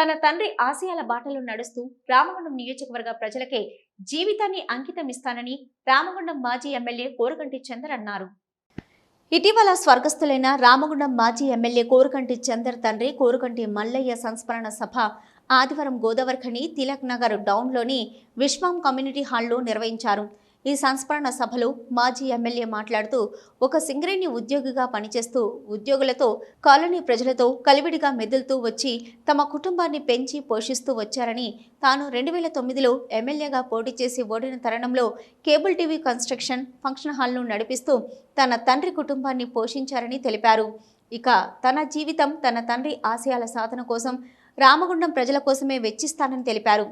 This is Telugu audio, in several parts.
తన తండ్రి ఆశయాల బాటలో నడుస్తూ రామగుండం నియోజకవర్గ ప్రజలకే జీవితాన్ని అంకితం ఇస్తానని రామగుండం మాజీ ఎమ్మెల్యే కోరగంటి చందర్ అన్నారు. ఇటీవల స్వర్గస్థులైన రామగుండం మాజీ ఎమ్మెల్యే కోరుకంటి చందర్ తండ్రి కోరుకంటి మల్లయ్య సంస్మరణ సభ ఆదివారం గోదావరిఖని తిలక్ నగర్ డౌన్లోని విశ్వం కమ్యూనిటీ హాల్లో నిర్వహించారు. ఈ సంస్మరణ సభలో మాజీ ఎమ్మెల్యే మాట్లాడుతూ ఒక సింగరేణి ఉద్యోగిగా పనిచేస్తూ ఉద్యోగులతో కాలనీ ప్రజలతో కలివిడిగా మెదులుతూ వచ్చి తమ కుటుంబాన్ని పెంచి పోషిస్తూ వచ్చారని తాను రెండు వేల తొమ్మిదిలో ఎమ్మెల్యేగా పోటీ చేసి ఓడిన తరుణంలో కేబుల్ టీవీ కన్స్ట్రక్షన్ ఫంక్షన్ హాల్ను నడిపిస్తూ తన తండ్రి కుటుంబాన్ని పోషించారని తెలిపారు. ఇక తన జీవితం తన తండ్రి ఆశయాల సాధన కోసం రామగుండం ప్రజల కోసమే వెచ్చిస్తానని తెలిపారు.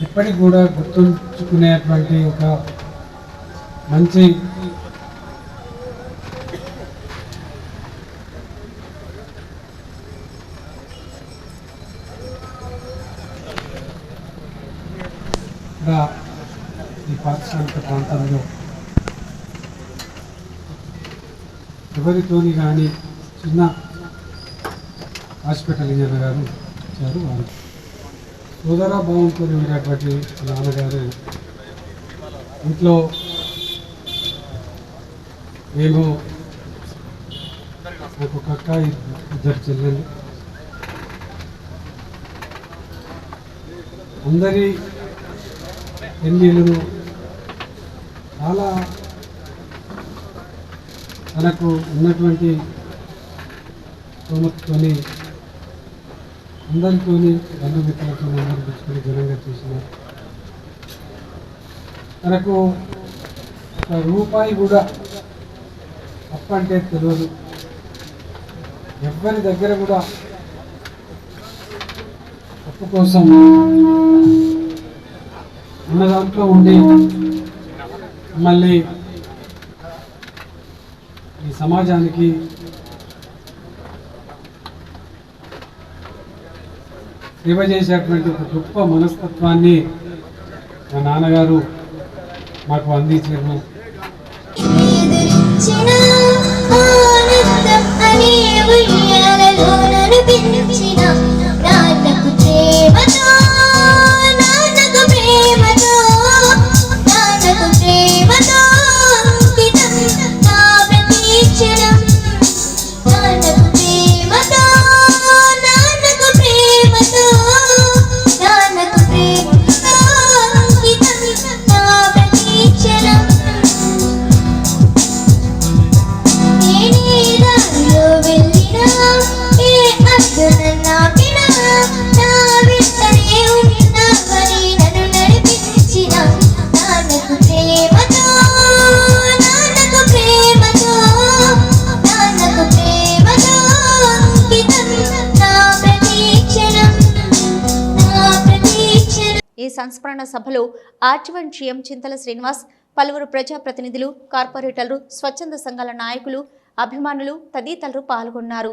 ఇప్పటికి కూడా గుర్తుంచుకునేటువంటి ఒక మంచి ఈ పారిశ్రామిక ప్రాంతంలో. ఎవరితోని కానీ చిన్న హాస్పిటల్ ఇంజనీర్ గారు ఇచ్చారు వారు సోదర భావంతో ఉండేటువంటి నాన్నగారు ఇంట్లో మేము నాకు ఒక అక్క ఇద్దరు చెల్లెలు. అందరి పెళ్ళిళ్ళు చాలా తనకు ఉన్నటువంటి స్తోమతతోని అందరితోని బంధుమిత్రులతో అందరూ తెచ్చుకొని ఘనంగా చేసినారు తనకు రూపాయి కూడా అప్పంటే అంటే తెలియదు ఎవరి దగ్గర కూడా అప్పు కోసం ఉన్న దాంట్లో ఉండి మళ్ళీ ఈ సమాజానికి సేవ చేసేటువంటి ఒక గొప్ప మనస్తత్వాన్ని మా నాన్నగారు మాకు అందించారు. ప్రేమతో. సంస్మరణ సభలో ఆర్చివన్ జిఎం చింతల శ్రీనివాస్ పలువురు ప్రజాప్రతినిధులు కార్పొరేటర్లు స్వచ్ఛంద సంఘాల నాయకులు అభిమానులు తదితరులు పాల్గొన్నారు.